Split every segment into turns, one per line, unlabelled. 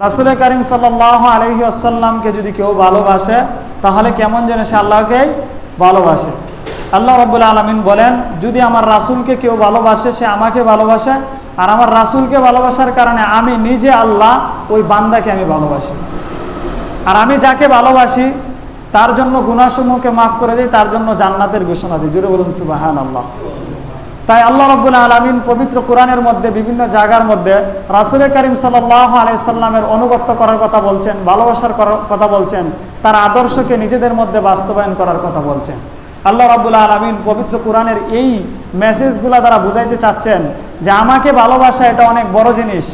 রাসুল করিম সাল্লাহ আলহি আসাল্লামকে যদি কেউ ভালোবাসে, তাহলে কেমন যেন সে আল্লাহকে ভালোবাসে? আল্লাহ রব্বুল আলমিন বলেন, যদি আমার রাসুলকে কেউ ভালোবাসে, সে আমাকে ভালোবাসে, আর আমার রাসুলকে ভালোবাসার কারণে আমি নিজে আল্লাহ, ওই বান্দাকে আমি ভালোবাসি। আর আমি যাকে ভালোবাসি, তার জন্য গুণাসমূহকে মাফ করে দিই, তার জন্য জান্নাতের ঘোষণা দিই। জুড়ে বলুন সুবাহান আল্লাহ তাই আল্লাহ রব্বুল আলমিন পবিত্র কোরআনের মধ্যে, বিভিন্ন জায়গার মধ্যে রাসুল করিম সাল্লাহ আলাইসাল্লামের অনুগত্য করার কথা বলছেন, ভালোবাসার কথা বলছেন, তার আদর্শকে নিজেদের মধ্যে বাস্তবায়ন করার কথা বলছেন। আল্লাহ রাবুল আলমিন পবিত্র কোরআনের এই মেসেজগুলো দ্বারা বুঝাইতে চাচ্ছেন যে আমাকে ভালোবাসা এটা অনেক বড় জিনিস।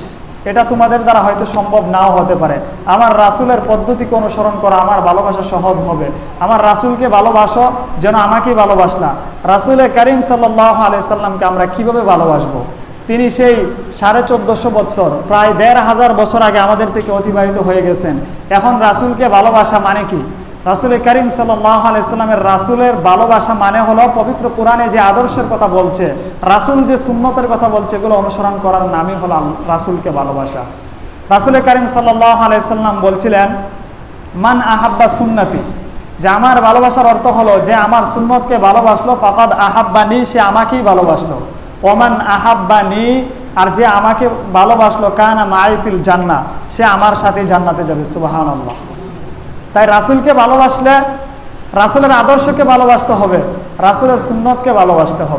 এটা তোমাদের দ্বারা হয়তো সম্ভব নাও হতে পারে। আমার রাসুলের পদ্ধতিকে অনুসরণ করা আমার ভালোবাসা সহজ হবে। আমার রাসুলকে ভালোবাসো যেন আমাকেই ভালোবাসলা। রাসুলে করিম সাল্লাহ আলাইসাল্লামকে আমরা কীভাবে ভালোবাসবো? তিনি সেই সাড়ে চোদ্দশো বছর প্রায় দেড় হাজার বছর আগে আমাদের থেকে অতিবাহিত হয়ে গেছেন। এখন রাসুলকে ভালোবাসা মানে কি? রাসুল করিম সাল্লাহ আলাইস্লামের রাসুলের ভালোবাসা মানে হলো পবিত্র কোরআনে যে আদর্শের কথা বলছে, রাসুল যে সুন্নতের কথা বলছে, এগুলো অনুসরণ করার নামই হলো রাসুলকে ভালোবাসা। রাসুল করিম সাল্লাহ আলাইসাল্লাম বলছিলেন, মান আহাব্বা সুন্নতি যে আমার ভালোবাসার অর্থ হলো, যে আমার সুন্নতকে ভালোবাসলো, ফাকাদ আহাব্বানি, সে আমাকেই ভালোবাসলো। ওমান আহাব্বানি, আর যে আমাকে ভালোবাসলো, কানা মাইফিল জান্না সে আমার সাথে জান্নাতে যাবে সুবাহান আল্লাহ তাই রাসুলকে ভালোবাসলে রাসুলের আদর্শকে ভালোবাসতে হবে রাসুলের সুন্নতকে ভালোবাসতে হবে।